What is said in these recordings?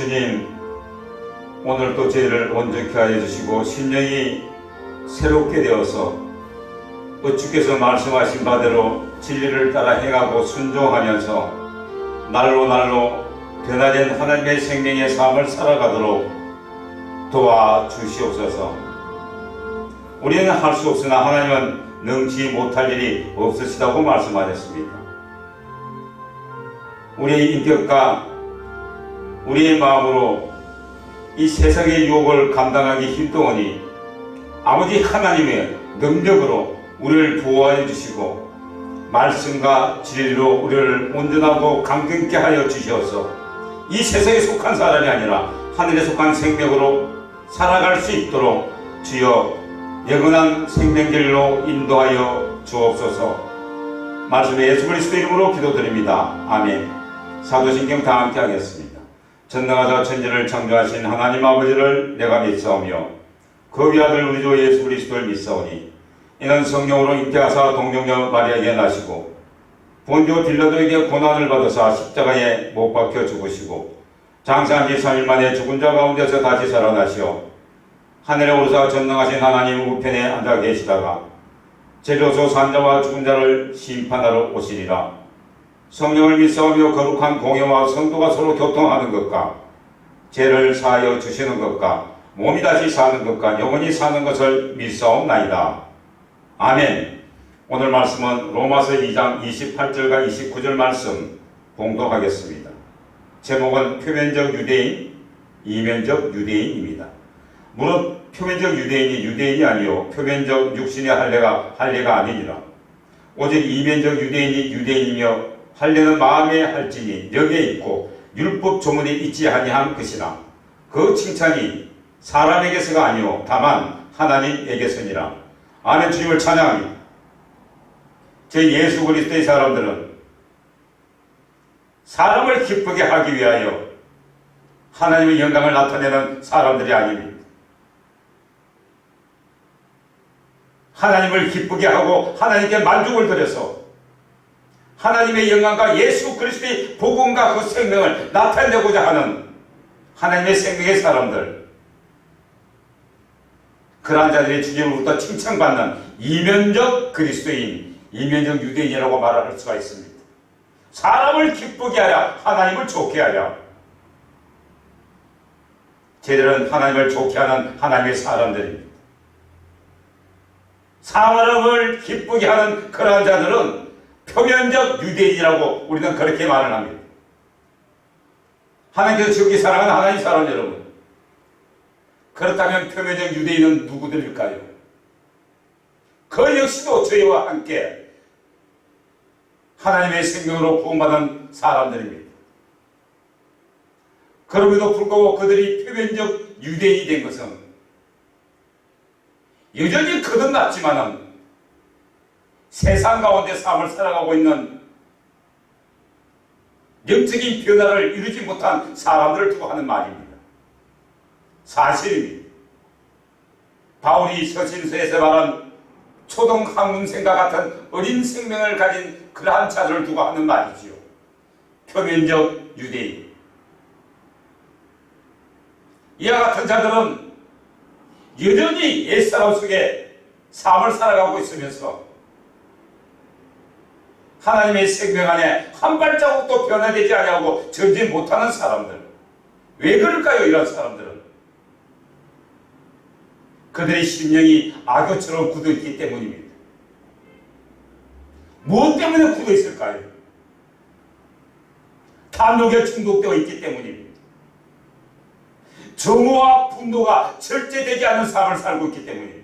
주님, 오늘 또 저희를 온전케 하여 주시고 심령이 새롭게 되어서 또 주께서 말씀하신 바대로 진리를 따라 행하고 순종하면서 날로 날로 변화된 하나님의 생명의 삶을 살아가도록 도와 주시옵소서. 우리는 할 수 없으나 하나님은 능치 못할 일이 없으시다고 말씀하셨습니다. 우리의 인격과 우리의 마음으로 이 세상의 유혹을 감당하기 힘드오니 아버지 하나님의 능력으로 우리를 보호하여 주시고 말씀과 진리로 우리를 온전하고 강건케 하여 주시어서 이 세상에 속한 사람이 아니라 하늘에 속한 생명으로 살아갈 수 있도록 주여 영원한 생명길로 인도하여 주옵소서 말씀의 예수 그리스도 이름으로 기도드립니다. 아멘 사도신경 다 함께 하겠습니다. 전능하사 천지를 창조하신 하나님 아버지를 내가 믿사오며 그 위아들 우리 주 예수 그리스도를 믿사오니 이는 성령으로 잉태하사 동정녀 마리아에게 나시고 본조 빌라도에게 고난을 받으사 십자가에 못 박혀 죽으시고 장사한 지 3일 만에 죽은 자 가운데서 다시 살아나시어 하늘에 오르사 전능하신 하나님 우편에 앉아 계시다가 제로소 산자와 죽은 자를 심판하러 오시리라 성령을 믿사오며 거룩한 공예와 성도가 서로 교통하는 것과 죄를 사하여 주시는 것과 몸이 다시 사는 것과 영원히 사는 것을 믿사옵나이다. 아멘. 오늘 말씀은 로마서 2장 28절과 29절 말씀 봉독하겠습니다. 제목은 표면적 유대인, 이면적 유대인입니다. 무릇 표면적 유대인이 유대인이 아니요 표면적 육신의 할례가 할례가 아니니라. 오직 이면적 유대인이 유대인이며 할례는 마음에 할지니 영에 있고 율법 조문에 있지 아니한 것이나 그 칭찬이 사람에게서가 아니요 다만 하나님에게서니라. 아멘 주님을 찬양합니다. 제 예수 그리스도의 사람들은 사람을 기쁘게 하기 위하여 하나님의 영광을 나타내는 사람들이 아닙니다. 하나님을 기쁘게 하고 하나님께 만족을 드려서 하나님의 영광과 예수 그리스도의 복음과 그 생명을 나타내고자 하는 하나님의 생명의 사람들 그러한 자들이 주님으로부터 칭찬받는 이면적 그리스도인 이면적 유대인이라고 말할 수가 있습니다. 사람을 기쁘게 하여 하나님을 좋게 하여 저들은 하나님을 좋게 하는 하나님의 사람들입니다. 사람을 기쁘게 하는 그러한 자들은 표면적 유대인이라고 우리는 그렇게 말을 합니다. 하나님께서 지극히 사랑하는 하나님 사람 여러분. 그렇다면 표면적 유대인은 누구들일까요? 그 역시도 저희와 함께 하나님의 생명으로 구원받은 사람들입니다. 그럼에도 불구하고 그들이 표면적 유대인이 된 것은 여전히 거듭났지만은 세상 가운데 삶을 살아가고 있는 영적인 변화를 이루지 못한 사람들을 두고 하는 말입니다. 사실입니다. 바울이 서신서에서 말한 초동 항문생과 같은 어린 생명을 가진 그러한 자들을 두고 하는 말이지요. 표면적 유대인. 이와 같은 자들은 여전히 옛사람 속에 삶을 살아가고 있으면서 하나님의 생명 안에 한 발자국도 변화되지 아니하고 전진 못하는 사람들. 왜 그럴까요? 이런 사람들은. 그들의 심령이 악어처럼 굳어 있기 때문입니다. 무엇 때문에 굳어 있을까요? 탐욕에 중독되어 있기 때문입니다. 정오와 분노가 절제되지 않은 삶을 살고 있기 때문입니다.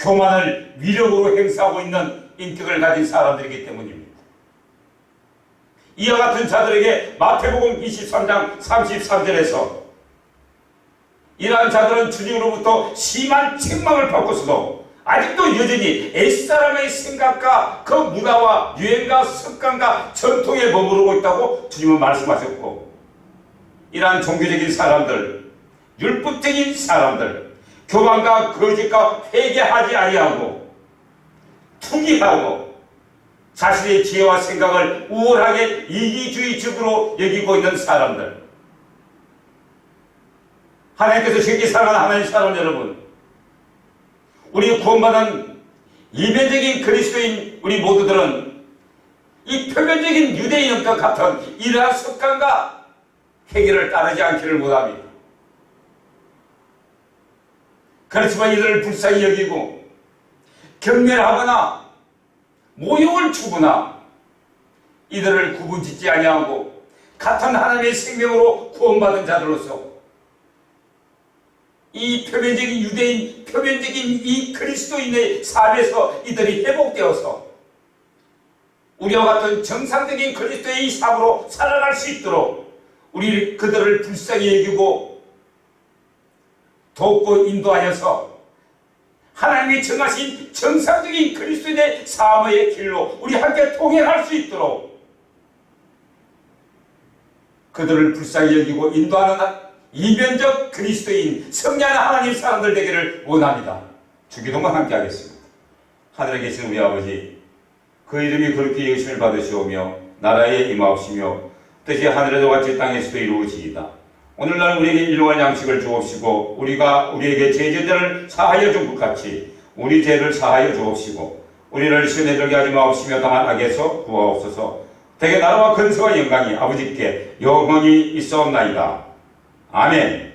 교만을 위력으로 행사하고 있는 인격을 가진 사람들이기 때문입니다. 이와 같은 자들에게 마태복음 23장 33절에서 이러한 자들은 주님으로부터 심한 책망을 받고서도 아직도 여전히 옛사람의 생각과 그 문화와 유행과 습관과 전통에 머무르고 있다고 주님은 말씀하셨고 이러한 종교적인 사람들, 율법적인 사람들, 교만과 거짓과 회개하지 아니하고 투기하고 자신의 지혜와 생각을 우월하게 이기주의적으로 여기고 있는 사람들. 하나님께서 쉽게 사랑하는 하나님 사람 여러분. 우리 구원받은 이면적인 그리스도인 우리 모두들은 이 표면적인 유대인과 같은 이러한 습관과 행위를 따르지 않기를 못합니다. 그렇지만 이들을 불쌍히 여기고 경멸 하거나 모욕을 주거나 이들을 구분짓지 아니하고 같은 하나님의 생명으로 구원받은 자들로서 이 표면적인 유대인, 표면적인 이 그리스도인의 삶에서 이들이 회복되어서 우리와 같은 정상적인 그리스도의 이 삶으로 살아갈 수 있도록 우리 그들을 불쌍히 여기고 돕고 인도하여서 하나님이 정하신 정상적인 그리스도인의 삶의 길로 우리 함께 통행할 수 있도록 그들을 불쌍히 여기고 인도하는 이면적 그리스도인 성량의 하나님 사람들 되기를 원합니다. 주기도만 함께 하겠습니다. 하늘에 계신 우리 아버지 그 이름이 그렇게 여심을 받으시오며 나라에 임하옵시며 뜻이 하늘에서 같이 땅에서도 이루어지이다. 오늘날 우리에게 일용할 양식을 주옵시고 우리가 우리에게 제재들을 사하여 준 것 같이 우리 죄를 사하여 주옵시고 우리를 시험에 들게 하지 마옵시며 다만 악에서 구하옵소서 대개 나라와 근세와 영광이 아버지께 영원히 있사옵나이다. 아멘